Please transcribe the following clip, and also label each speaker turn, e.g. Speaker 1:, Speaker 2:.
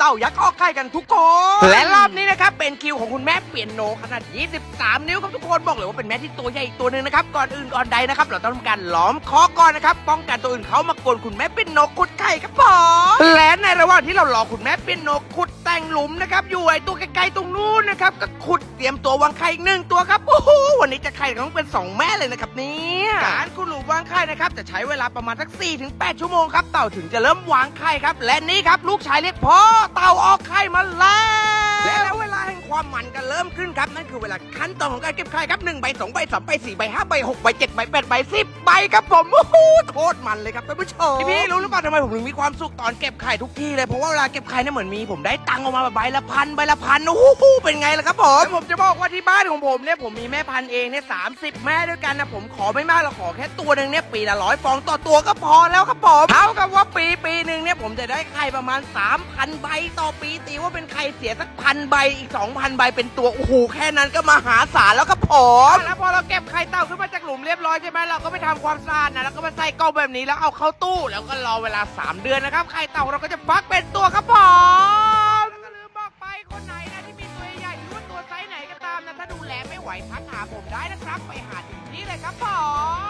Speaker 1: เต่ายักษ์ออกไข่กันทุกคน และรอบนี้นะครับเป็นคิวของคุณแม่เปลี่ยนโนขนาด 23 นิ้วครับทุกคนบอกเลยว่าเป็นแม่ที่ตัวใหญ่อีกตัวหนึ่งนะครับก่อนอื่นก่อนใดนะครับเราต้องทำการล้อมคอก่อนนะครับป้องกันตัวอื่นเขามากวนคุณแม่เป็นโนขุดไข่ครับผมและในระหว่างที่เรารอคุณแม่เป็นโนขุด แต่งหลุมนะครับ อยู่ไอตัวไกลๆตรงนู้นนะครับ ก็ขุดเตรียมตัววางไข่อีกหนึ่งตัวครับโอ้โหวันนี้จะไข่ต้องเป็นสองแม่เลยนะครับเนี่ยการขุดหลุมวางไข่นะครับจะใช้เวลาประมาณสัก4ถึง8ชั่วโมงครับเต่าถึงจะเริ่มวางไข่ครับ และนี่ครับลูกชายเรียกพ่อเต่าออกไข่มาแล้ว ความมันก็เริ่มขึ้นครับ นั่นคือเวลาขั้นตอนของการเก็บไข่ครับ1ใบ2ใบ3ใบ4ใบ5ใบ6ใบ7ใบ8ใบ10ใบครับผมโอ้โหโคตรมันเลยครับท่านผู้ชมพี่รู้หรือเปล่าทำไมผมถึงมีความสุขตอนเก็บไข่ทุกที่เลยเพราะว่าเวลาเก็บไข่เนี่ยเหมือนมีผมได้ตังค์ออกมาแบบใบละพันใบละพันโอ้โหเป็นไงล่ะครับผมผมจะบอกว่าที่บ้านของผมเนี่ยผมมีแม่พันธุ์เองเนี่ยสามสิบแม่ด้วยกันนะผมขอไม่มากเราขอแค่ตัวหนึ่งเนี่ยปีละร้อยฟองต่อตัวก็พอแล้วครับผมเท่ากับว่าปีปีหนึ่งเนี่ยผมจะได้ไข่ประมาณ3,000ใบต่อปีตีว่าเป็นไข่เสียสักพันใบอีก2,000ใบเป็นตัว โอ้โห แค่นั้นก็มหาศาลแล้วครับผม แล้วพอเราเก็บไข่เต่าขึ้นมาจากหลุมเรียบร้อยใช่ไหมเราก็ไปทำความสะอาดนะแล้วก็มาใส่กล่องแบบนี้แล้วเอาเข้าตู้แล้วก็รอเวลา 3 เดือนนะครับไข่เต่าเราก็จะฟักเป็นตัวครับผมแล้วก็ลืมบอกไปคนไหนนะที่มีตัวใหญ่หรือว่าตัวไซส์ไหนก็ตามนะถ้าดูแลไม่ไหวทักหาผมได้นะครับไปหาถึงที่เลยครับผม